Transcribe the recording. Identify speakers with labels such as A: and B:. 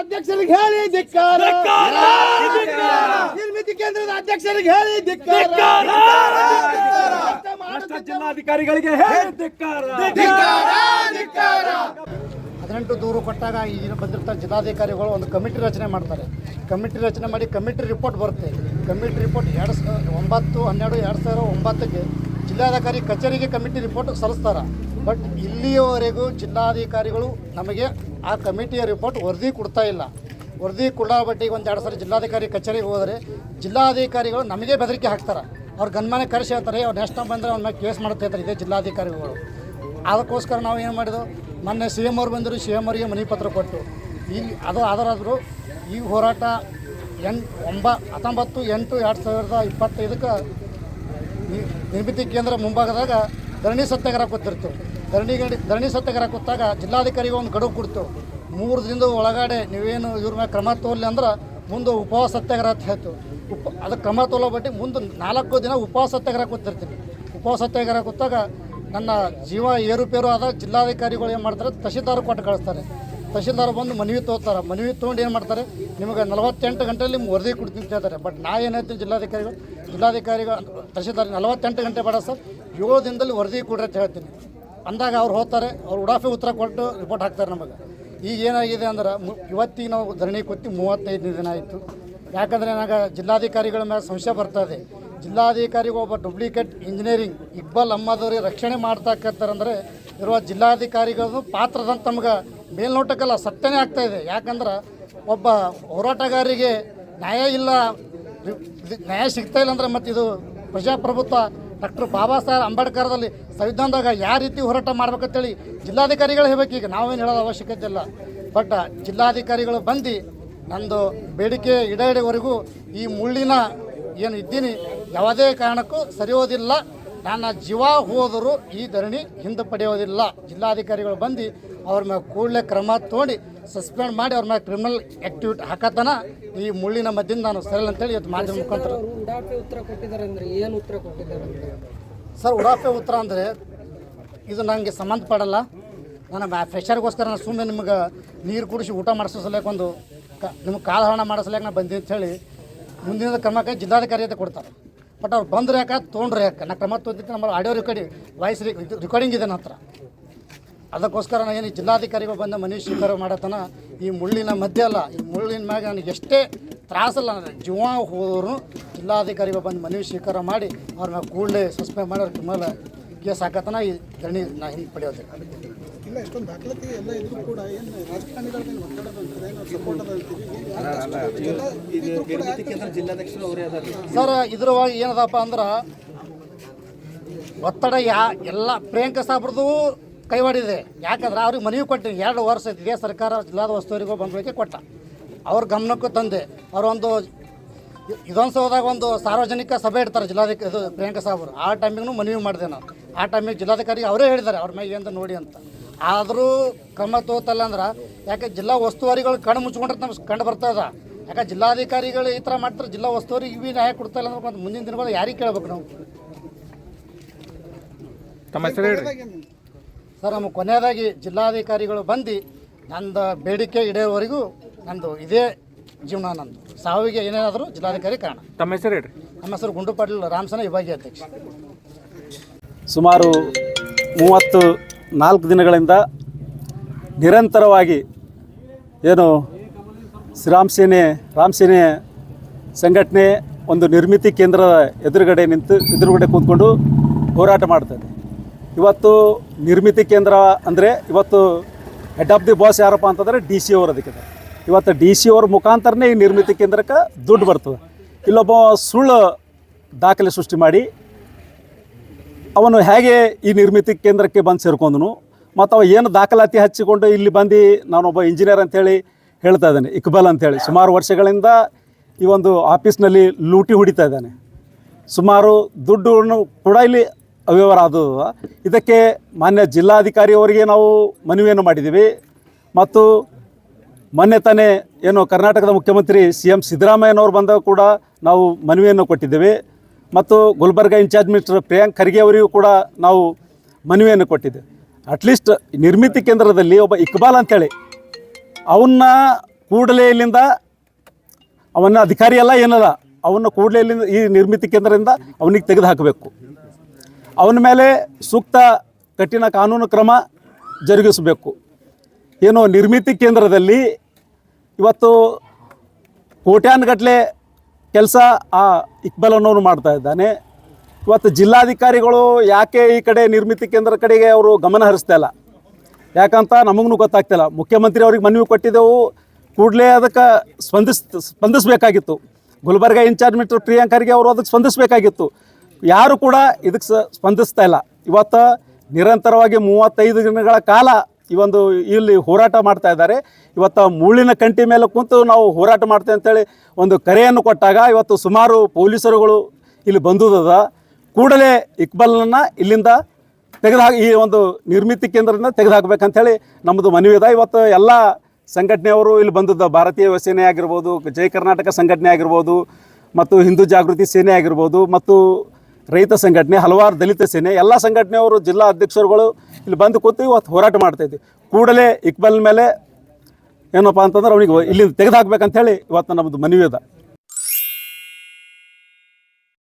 A: ಅಧ್ಯಕ್ಷರಿಗೆ ಹೇಳಿ ಧಿಕ್ಕಾರ. ನಿರ್ಮಿತಿ ಕೇಂದ್ರದ ಅಧ್ಯಕ್ಷರಿಗೆ ಹೇಳಿ
B: ಜಿಲ್ಲಾಧಿಕಾರಿಗಳಿಗೆ ಹೇಳಿ ಧಿಕ್ಕಾರ.
C: ಹದಿನೆಂಟು ದೂರು ಕೊಟ್ಟಾಗ ಈ ಬಂದಿರ್ತಾರೆ ಜಿಲ್ಲಾಧಿಕಾರಿಗಳು ಒಂದು ಕಮಿಟಿ ರಚನೆ ಮಾಡ್ತಾರೆ. ಕಮಿಟಿ ರಚನೆ ಮಾಡಿ ಕಮಿಟಿ ರಿಪೋರ್ಟ್ ಬರುತ್ತೆ. ಕಮಿಟಿ ರಿಪೋರ್ಟ್ ಎರಡು ಸಾವಿರ ಒಂಬತ್ತು, ಹನ್ನೆರಡು, ಎರಡು ಸಾವಿರ ಒಂಬತ್ತಕ್ಕೆ ಜಿಲ್ಲಾಧಿಕಾರಿ ಕಚೇರಿಗೆ ಕಮಿಟಿ ರಿಪೋರ್ಟ್ ಸಲ್ಲಿಸ್ತಾರೆ. ಬಟ್ ಇಲ್ಲಿಯವರೆಗೂ ಜಿಲ್ಲಾಧಿಕಾರಿಗಳು ನಮಗೆ ಆ ಕಮಿಟಿಯ ರಿಪೋರ್ಟ್ ವರದಿ ಕೊಡ್ತಾ ಇಲ್ಲ. ವರದಿ ಕೊಡೋ ಬಟ್ಟಿಗೆ ಒಂದು ಎರಡು ಸಾರಿ ಜಿಲ್ಲಾಧಿಕಾರಿ ಕಚೇರಿಗೆ ಹೋದರೆ ಜಿಲ್ಲಾಧಿಕಾರಿಗಳು ನಮಗೆ ಬೆದರಿಕೆ ಹಾಕ್ತಾರೆ. ಅವ್ರು ಗನ್ಮಾನೆ ಕರೆಸಿ ಹೇಳ್ತಾರೆ ಅವ್ರು ನೆಕ್ಸ್ಟ್ ಟೈಮ್ ಬಂದರೆ ಮೇಲೆ ಕೇಸ್ ಮಾಡ್ತಾ ಇದ್ದಾರೆ ಇದೇ ಜಿಲ್ಲಾಧಿಕಾರಿಗಳು. ಅದಕ್ಕೋಸ್ಕರ ನಾವು ಏನು ಮಾಡಿದೆವು? ಮೊನ್ನೆ ಸಿ ಎಂ ಅವ್ರು ಬಂದರು, ಸಿ ಎಂ ಅವರಿಗೆ ಮನವಿ ಪತ್ರ ಕೊಟ್ಟು. ಈ ಅದು ಅದರಾದರೂ ಈ ಹೋರಾಟ ಎಂಟು ಒಂಬ ಹತ್ತೊಂಬತ್ತು ಎಂಟು ಎರಡು ಸಾವಿರದ ಇಪ್ಪತ್ತೈದಕ್ಕೆ ನಿರ್ಮಿತಿ ಕೇಂದ್ರ ಮುಂಭಾಗದಾಗ ಧರಣಿ ಸತ್ಯಾಗ್ರಹ ಕೂತಿರ್ತು ಧರಣಿ ಧರಣಿ ಸತ್ಯಾಗ್ರಹ ಕೂತಾಗ ಜಿಲ್ಲಾಧಿಕಾರಿಗೆ ಒಂದು ಗಡುವು ಕೊಡ್ತು. ಮೂರು ದಿನದ ಒಳಗಡೆ ನೀವೇನು ಇವ್ರ ಮೇಲೆ ಕ್ರಮ ತೋಲಿ ಅಂದ್ರೆ ಮುಂದೆ ಉಪವಾಸ ಸತ್ಯಾಗ್ರಹ ಅಂತ ಹೇಳ್ತು. ಉಪ ಅದಕ್ಕೆ ಕ್ರಮ ತೊಗೊಳಬಟ್ಟಿ ಮುಂದೆ ನಾಲ್ಕು ದಿನ ಉಪವಾಸ ಸತ್ಯಾಗ್ರಹ ಕೂತಿರ್ತೀನಿ ಉಪವಾಸ ಸತ್ಯಾಗ್ರಹ ಕೂತಾಗ ನನ್ನ ಜೀವ ಏರುಪೇರು ಆದ ಜಿಲ್ಲಾಧಿಕಾರಿಗಳು ಏನು ಮಾಡ್ತಾರೆ? ತಹಶೀಲ್ದಾರ್ ಕೊಟ್ಟು ಕಳಿಸ್ತಾರೆ. ತಹಶೀಲ್ದಾರ್ ಬಂದು ಮನವಿ ತೊಗೋತಾರೆ ಮನವಿ ತೊಗೊಂಡು ಏನು ಮಾಡ್ತಾರೆ? ನಿಮಗೆ ನಲವತ್ತೆಂಟು ಗಂಟೆಯಲ್ಲಿ ನಿಮ್ಗೆ ವರದಿ ಕೊಡ್ತೀನಿ ಅಂತ ಬಟ್ ನಾ ಏನು ಜಿಲ್ಲಾಧಿಕಾರಿಗಳು? ಜಿಲ್ಲಾಧಿಕಾರಿಗಳು, ತಹಶೀಲ್ದಾರ್ ನಲವತ್ತೆಂಟು ಗಂಟೆ ಬೇಡ ಸರ್. ಏಳು ದಿನದಲ್ಲಿ ವರದಿ ಕೊಡ್ರಿ ಅಂತ ಹೇಳ್ತೀನಿ. ಅಂದಾಗ ಅವ್ರು ಹೋಗ್ತಾರೆ. ಅವ್ರು ಉಡಾಫೆ ಉತ್ತರ ಕೊಟ್ಟು ರಿಪೋರ್ಟ್ ಹಾಕ್ತಾರೆ ನಮಗೆ. ಈಗ ಏನಾಗಿದೆ ಅಂದ್ರೆ ಇವತ್ತಿಗೆ ನಾವು ಧರಣಿ ಕೊತ್ತಿ ಮೂವತ್ತೈದನೇ ದಿನ ಆಯಿತು. ಯಾಕಂದರೆ ನನಗೆ ಜಿಲ್ಲಾಧಿಕಾರಿಗಳ ಮೇಲೆ ಸಂಶಯ ಬರ್ತದೆ ಜಿಲ್ಲಾಧಿಕಾರಿಗಳು ಒಬ್ಬ ಡೂಪ್ಲಿಕೇಟ್ ಇಂಜಿನಿಯರಿಂಗ್ ಇಬ್ಬಲ್ ಅಹ್ಮದವ್ರಿಗೆ ರಕ್ಷಣೆ ಮಾಡ್ತಾಕತ್ತಾರಂದ್ರೆ ಇರುವ ಜಿಲ್ಲಾಧಿಕಾರಿಗಳದ್ದು ಪಾತ್ರದಂತ ತಮ್ಗೆ ಮೇಲ್ನೋಟಕ್ಕೆಲ್ಲ ಸತ್ಯನೇ ಆಗ್ತಾ ಇದೆ. ಯಾಕಂದ್ರೆ, ಒಬ್ಬ ಹೋರಾಟಗಾರರಿಗೆ ನ್ಯಾಯ ಇಲ್ಲ ನ್ಯಾಯ ಸಿಗ್ತಾ ಇಲ್ಲ ಅಂದ್ರೆ ಮತ್ತು ಇದು ಪ್ರಜಾಪ್ರಭುತ್ವ ಡಾಕ್ಟರ್ ಬಾಬಾ ಸಾಹೇಬ್ ಅಂಬೇಡ್ಕರ್ದಲ್ಲಿ ಸಂವಿಧಾನದಾಗ ಯಾವ ರೀತಿ ಹೋರಾಟ ಮಾಡ್ಬೇಕಂತೇಳಿ ಜಿಲ್ಲಾಧಿಕಾರಿಗಳು ಹೇಳ್ಬೇಕು. ಈಗ ನಾವೇನು ಹೇಳೋದು ಅವಶ್ಯಕತೆ ಇಲ್ಲ. ಬಟ್ ಜಿಲ್ಲಾಧಿಕಾರಿಗಳು ಬಂದು ನಂದು ಬೇಡಿಕೆ ಈಡೇರಿವರೆಗೂ ಈ ಮುಳ್ಳಿನ ಏನು ಇದ್ದೀನಿ ಯಾವುದೇ ಕಾರಣಕ್ಕೂ ಸರಿಯೋದಿಲ್ಲ. ನನ್ನ ಜೀವ ಹೋದರೂ ಈ ಧರಣಿ ಹಿಂದೆ ಪಡೆಯೋದಿಲ್ಲ. ಜಿಲ್ಲಾಧಿಕಾರಿಗಳು ಬಂದು ಅವ್ರ ಮೇಲೆ ಕೂಡಲೇ ಕ್ರಮ ತೊಗೊಂಡು ಸಸ್ಪೆಂಡ್ ಮಾಡಿ ಅವ್ರ ಮೇಲೆ ಕ್ರಿಮಿನಲ್ ಆಕ್ಟಿವಿಟಿ ಹಾಕತನ ಈ ಮುಳ್ಳಿನ ಮಧ್ಯದಿಂದ ನಾನು ಸರಿಯಲ್ಲ ಅಂತೇಳಿ ಇವತ್ತು ಮಾಧ್ಯಮ ಮುಖಾಂತರ. ಸರ್, ಉಡಾಫೆ ಉತ್ತರ ಅಂದರೆ ಇದು ನನಗೆ ಸಂಬಂಧಪಡಲ್ಲ ನನ್ನ ಫ್ರೆಷರ್ಗೋಸ್ಕರ ನಾನು ಸುಮ್ಮನೆ ನಿಮ್ಗೆ ನೀರು ಕುಡಿಸಿ ಊಟ ಮಾಡಿಸೋ ಒಂದು ಕ ನಿಮ್ಗೆ ಕಾಲಹರಣ ಮಾಡೋ ಸಲಕ್ಕೆ ನಾನು ಬಂದಿ ಅಂತ ಹೇಳಿ ಮುಂದಿನ ಕ್ರಮಕ್ಕೆ ಜಿಲ್ಲಾಧಿಕಾರಿ ಕೊಡ್ತಾರೆ. ಬಟ್ ಅವ್ರು ಬಂದ್ರೆ ಯಾಕೆ ತೊಗೊಂಡ್ರೆ ಯಾಕೆ ನಾ ಕ್ರಮ ತೊಂದಿದ್ದು ನಮ್ಮ ಆಡಿಯೋ ರೆಕಾರ್ಡಿಂಗ್ ವಾಯ್ಸ್ ರೆಕಾರ್ಡಿಂಗ್ ಇದೆ ನನ್ನ ಅದಕ್ಕೋಸ್ಕರ ನಾನು ಏನು ಈ ಜಿಲ್ಲಾಧಿಕಾರಿಗಳು ಬಂದ ಮನವಿ ಸ್ವೀಕಾರ ಮಾಡತನ, ಈ ಮುಳ್ಳಿನ ಮಧ್ಯೆ ಅಲ್ಲ, ಈ ಮುಳ್ಳಿನ ಮ್ಯಾಗ ನನಗೆ ಎಷ್ಟೇ ತ್ರಾಸಲ್ಲ ನನಗೆ ಜೀವ ಹೋದ್ರು ಜಿಲ್ಲಾಧಿಕಾರಿಗಳು ಬಂದು ಮನವಿ ಸ್ವೀಕಾರ ಮಾಡಿ ಅವ್ರ ಮ್ಯಾಗ ಕೂಡಲೇ ಸಸ್ಪೆಂಡ್ ಮಾಡಿ ಅವ್ರ ಮೇಲೆ ಕೇಸ್ ಹಾಕತನ, ಈ ಧರಣಿ ನಾ ಹಿಂದೆ ಪಡೆಯೋದಿಲ್ಲ.
D: ಇಲ್ಲ ಇಷ್ಟೊಂದು ದಾಖಲಾತಿ ಎಲ್ಲ ಇದ್ರು ಕೂಡ ಏನು ರಾಜಕಾರಣಿಗಳ ಮೇಲೆ ಒತ್ತಡ ಬೀಳ್ತದೆ ಏನೋ ಸಪೋರ್ಟ್ ಅದ ಅಂತೀವಿ
C: ಸರ್ ಇದ್ರ ಒಳಗೆ ಏನದಪ್ಪ ಅಂದ್ರೆ ಒತ್ತಡ ಯಾ ಎಲ್ಲ ಪ್ರಿಯಾಂಕ ಸಾಬ್ರದು ಕೈವಾಡಿದೆ. ಯಾಕಂದ್ರೆ ಅವ್ರಿಗೆ ಮನವಿ ಕೊಟ್ಟಿವಿ ಎರಡು ವರ್ಷ ಇದೇ ಸರ್ಕಾರ ಜಿಲ್ಲಾದ ವಸ್ತುವರಿಗೂ ಬಂದ್ಬಿಡಕ್ಕೆ ಕೊಟ್ಟ. ಅವ್ರ ಗಮನಕ್ಕೂ ತಂದೆ. ಅವರೊಂದು ವಿಧಾನಸೌಧದಾಗ ಒಂದು ಸಾರ್ವಜನಿಕ ಸಭೆ ಇಡ್ತಾರೆ ಜಿಲ್ಲಾಧಿಕಾರಿ ಇದು ಪ್ರಿಯಾಂಕ ಸಾಬ್ರು. ಆ ಟೈಮಿಗೂ ಮನವಿ ಮಾಡಿದೆ ನಾನು. ಆ ಟೈಮಿಗೆ ಜಿಲ್ಲಾಧಿಕಾರಿ ಅವರೇ ಹೇಳಿದ್ದಾರೆ ಅವ್ರ ಮೇಲೆ ಅಂತ ನೋಡಿ ಅಂತ. ಆದರೂ ಕ್ರಮ ತೋತಲ್ಲ ಅಂದ್ರೆ ಯಾಕೆ ಜಿಲ್ಲಾ ಉಸ್ತುವಾರಿಗಳು ಕಣ್ಣು ಮುಚ್ಕೊಂಡ್ರೆ ನಮ್ಗೆ ಕಂಡು ಬರ್ತದ ಯಾಕೆ ಜಿಲ್ಲಾಧಿಕಾರಿಗಳು ಈ ಥರ ಮಾಡ್ತಾರೆ ಜಿಲ್ಲಾ ಉಸ್ತುವಾರಿ ಇವಿ ನ್ಯಾಯ ಕೊಡ್ತಾ ಇಲ್ಲ ಅಂದ್ರೆ ಮುಂದಿನ ದಿನಗಳು ಯಾರಿಗೆ ಕೇಳ್ಬೇಕು ನಾವು?
B: ತಮ್ಮ ಹೆಸರು ಹೇಳ್ರಿ.
C: ಸರ್ ನಮ್ಮ ಕೊನೆಯದಾಗಿ ಜಿಲ್ಲಾಧಿಕಾರಿಗಳು ಬಂದು ನಂದು ಬೇಡಿಕೆ ಇಡೋವರೆಗೂ ನಂದು ಇದೇ ಜೀವನ ನಂದು. ಸಾವಿಗೆ ಏನೇನಾದರೂ ಜಿಲ್ಲಾಧಿಕಾರಿ ಕಾರಣ.
B: ತಮ್ಮ ಹೆಸರು ಹೇಳಿ
C: ನಮ್ಮ ಹೆಸರು ಗುಂಡು ಪಾಟೀಲ್ ರಾಮಸನ ವಿಭಾಗೀಯ ಅಧ್ಯಕ್ಷ.
E: ಸುಮಾರು ಮೂವತ್ತು ನಾಲ್ಕು ದಿನಗಳಿಂದ ನಿರಂತರವಾಗಿ ಏನು ಶ್ರೀರಾಮ್ ಸೇನೆ, ರಾಮ್ ಸಂಘಟನೆ ಒಂದು ನಿರ್ಮಿತಿ ಕೇಂದ್ರದ ಎದುರುಗಡೆ ನಿಂತು, ಎದುರುಗಡೆ ಕೂತ್ಕೊಂಡು ಹೋರಾಟ ಮಾಡ್ತದೆ ಇವತ್ತು ನಿರ್ಮಿತಿ ಕೇಂದ್ರ ಅಂದರೆ ಇವತ್ತು ಹೆಡ್ ಆಫ್ ದಿ ಬಾಸ್ ಯಾರಪ್ಪ ಅಂತಂದರೆ ಡಿ ಸಿ ಅವ್ರು ಅದಕ್ಕೆ ಇವತ್ತು ಡಿ ಸಿ ಅವ್ರ ಮುಖಾಂತರನೇ ಈ ನಿರ್ಮಿತಿ ಕೇಂದ್ರಕ್ಕೆ ದುಡ್ಡು ಬರ್ತದೆ. ಇಲ್ಲೊಬ್ಬ ಸುಳ್ಳು ದಾಖಲೆ ಸೃಷ್ಟಿ ಮಾಡಿ ಅವನು ಹೇಗೆ ಈ ನಿರ್ಮಿತಿ ಕೇಂದ್ರಕ್ಕೆ ಬಂದು ಸೇರ್ಕೊಂಡನು, ಮತ್ತು ಅವ ಏನು ದಾಖಲಾತಿ ಹಚ್ಚಿಕೊಂಡು ಇಲ್ಲಿ ಬಂದು ನಾನೊಬ್ಬ ಇಂಜಿನಿಯರ್ ಅಂತೇಳಿ ಹೇಳ್ತಾ ಇದ್ದಾನೆ, ಇಕ್ಬಾಲ್ ಅಂತೇಳಿ. ಸುಮಾರು ವರ್ಷಗಳಿಂದ ಈ ಒಂದು ಆಫೀಸ್ನಲ್ಲಿ ಲೂಟಿ ಹೊಡಿತಾ ಇದ್ದಾನೆ. ಸುಮಾರು ದುಡ್ಡನ್ನು ಕೂಡ ಇಲ್ಲಿ ಅವ್ಯವಹಾರ ಆದ ಇದಕ್ಕೆ ಮಾನ್ಯ ಜಿಲ್ಲಾಧಿಕಾರಿಯವರಿಗೆ ನಾವು ಮನವಿಯನ್ನು ಮಾಡಿದ್ದೀವಿ. ಮತ್ತು ಮೊನ್ನೆ ತಾನೇ ಏನು ಕರ್ನಾಟಕದ ಮುಖ್ಯಮಂತ್ರಿ ಸಿ ಎಂ ಸಿದ್ದರಾಮಯ್ಯನವರು ಬಂದಾಗ ಕೂಡ ನಾವು ಮನವಿಯನ್ನು ಕೊಟ್ಟಿದ್ದೇವೆ. ಮತ್ತು Gulbarga in charge minister Priyank Kharge ಅವರಿಗೂ ಕೂಡ ನಾವು ಮನವಿಯನ್ನು ಕೊಟ್ಟಿದ್ದೆ ಅಟ್ಲೀಸ್ಟ್ ನಿರ್ಮಿತಿ ಕೇಂದ್ರದಲ್ಲಿ ಒಬ್ಬ ಇಕ್ಬಾಲ್ ಅಂತೇಳಿ, ಅವನ್ನ ಕೂಡಲೇ ಇಲ್ಲಿಂದ ಅವನ ಅಧಿಕಾರಿ ಎಲ್ಲ ಏನಲ್ಲ, ಅವನ್ನ ಕೂಡಲೇ ಇಲ್ಲಿಂದ ಈ ನಿರ್ಮಿತಿ ಕೇಂದ್ರದಿಂದ ಅವನಿಗೆ ತೆಗೆದು ಹಾಕಬೇಕು ಅವನ ಮೇಲೆ ಸೂಕ್ತ ಕಠಿಣ ಕಾನೂನು ಕ್ರಮ ಜರುಗಿಸಬೇಕು. ಏನು ನಿರ್ಮಿತಿ ಕೇಂದ್ರದಲ್ಲಿ ಇವತ್ತು ಕೋಟ್ಯಾನುಗಟ್ಟಲೆ ಕೆಲಸ ಆ ಇಕ್ಬಲ್ ಅನ್ನೋನು ಮಾಡ್ತಾ ಇದ್ದಾನೆ. ಇವತ್ತು ಜಿಲ್ಲಾಧಿಕಾರಿಗಳು ಯಾಕೆ ಈ ಕಡೆ ನಿರ್ಮಿತಿ ಕೇಂದ್ರ ಕಡೆಗೆ ಅವರು ಗಮನ ಹರಿಸ್ತಾ ಇಲ್ಲ? ಯಾಕಂತ ನಮಗೂ ಗೊತ್ತಾಗ್ತಿಲ್ಲ ಮುಖ್ಯಮಂತ್ರಿ ಅವ್ರಿಗೆ ಮನವಿ ಕೊಟ್ಟಿದ್ದೆವು. ಕೂಡಲೇ ಅದಕ್ಕೆ ಸ್ಪಂದಿಸ್, ಸ್ಪಂದಿಸಬೇಕಾಗಿತ್ತು. Gulbarga in charge minister Priyank Kharge ಅವರು ಅದಕ್ಕೆ ಸ್ಪಂದಿಸಬೇಕಾಗಿತ್ತು. ಯಾರು ಕೂಡ ಇದಕ್ಕೆ ಸ್ಪಂದಿಸ್ತಾ ಇಲ್ಲ. ಇವತ್ತು ನಿರಂತರವಾಗಿ ಮೂವತ್ತೈದು ದಿನಗಳ ಕಾಲ ಈ ಒಂದು ಇಲ್ಲಿ ಹೋರಾಟ ಮಾಡ್ತಾ ಇದ್ದಾರೆ. ಇವತ್ತು ಮುಳ್ಳಿನ ಕಂಟಿ ಮೇಲೆ ಕುಂತು ನಾವು ಹೋರಾಟ ಮಾಡ್ತೇವೆ ಅಂತೇಳಿ ಒಂದು ಕರೆಯನ್ನು ಕೊಟ್ಟಾಗ ಇವತ್ತು ಸುಮಾರು ಪೊಲೀಸರುಗಳು ಇಲ್ಲಿ ಬಂದುದದ. ಕೂಡಲೇ ಇಕ್ಬಲ್ನ ಇಲ್ಲಿಂದ ತೆಗೆದು ಈ ಒಂದು ನಿರ್ಮಿತಿ ಕೇಂದ್ರದಿಂದ ತೆಗೆದು ಹಾಕ್ಬೇಕಂತೇಳಿ ನಮ್ಮದು ಮನವಿ ಇದೆ. ಇವತ್ತು ಎಲ್ಲ ಸಂಘಟನೆಯವರು ಇಲ್ಲಿ ಬಂದದ್ದು ಭಾರತೀಯ ಸೇನೆ ಆಗಿರ್ಬೋದು, ಜೈ ಕರ್ನಾಟಕ ಸಂಘಟನೆ ಆಗಿರ್ಬೋದು, ಮತ್ತು ಹಿಂದೂ ಜಾಗೃತಿ ಸೇನೆ ಆಗಿರ್ಬೋದು, ಮತ್ತು ರೈತ ಸಂಘಟನೆ, ಹಲವಾರು ದಲಿತ ಸೇನೆ, ಎಲ್ಲ ಸಂಘಟನೆಯವರು ಜಿಲ್ಲಾ ಅಧ್ಯಕ್ಷರುಗಳು ಇಲ್ಲಿ ಬಂದು ಕೂತು ಇವತ್ತು ಹೋರಾಟ ಮಾಡ್ತಾ ಇದ್ವಿ ಕೂಡಲೇ ಇಕ್ಬಲ್ ಮೇಲೆ ಏನಪ್ಪ ಅಂತಂದ್ರೆ ಅವನಿಗೆ ಇಲ್ಲಿಂದ ತೆಗೆದು ಹಾಕ್ಬೇಕಂತೇಳಿ ಇವತ್ತು ನಮ್ಮದು ಮನವಿ ಇದೆ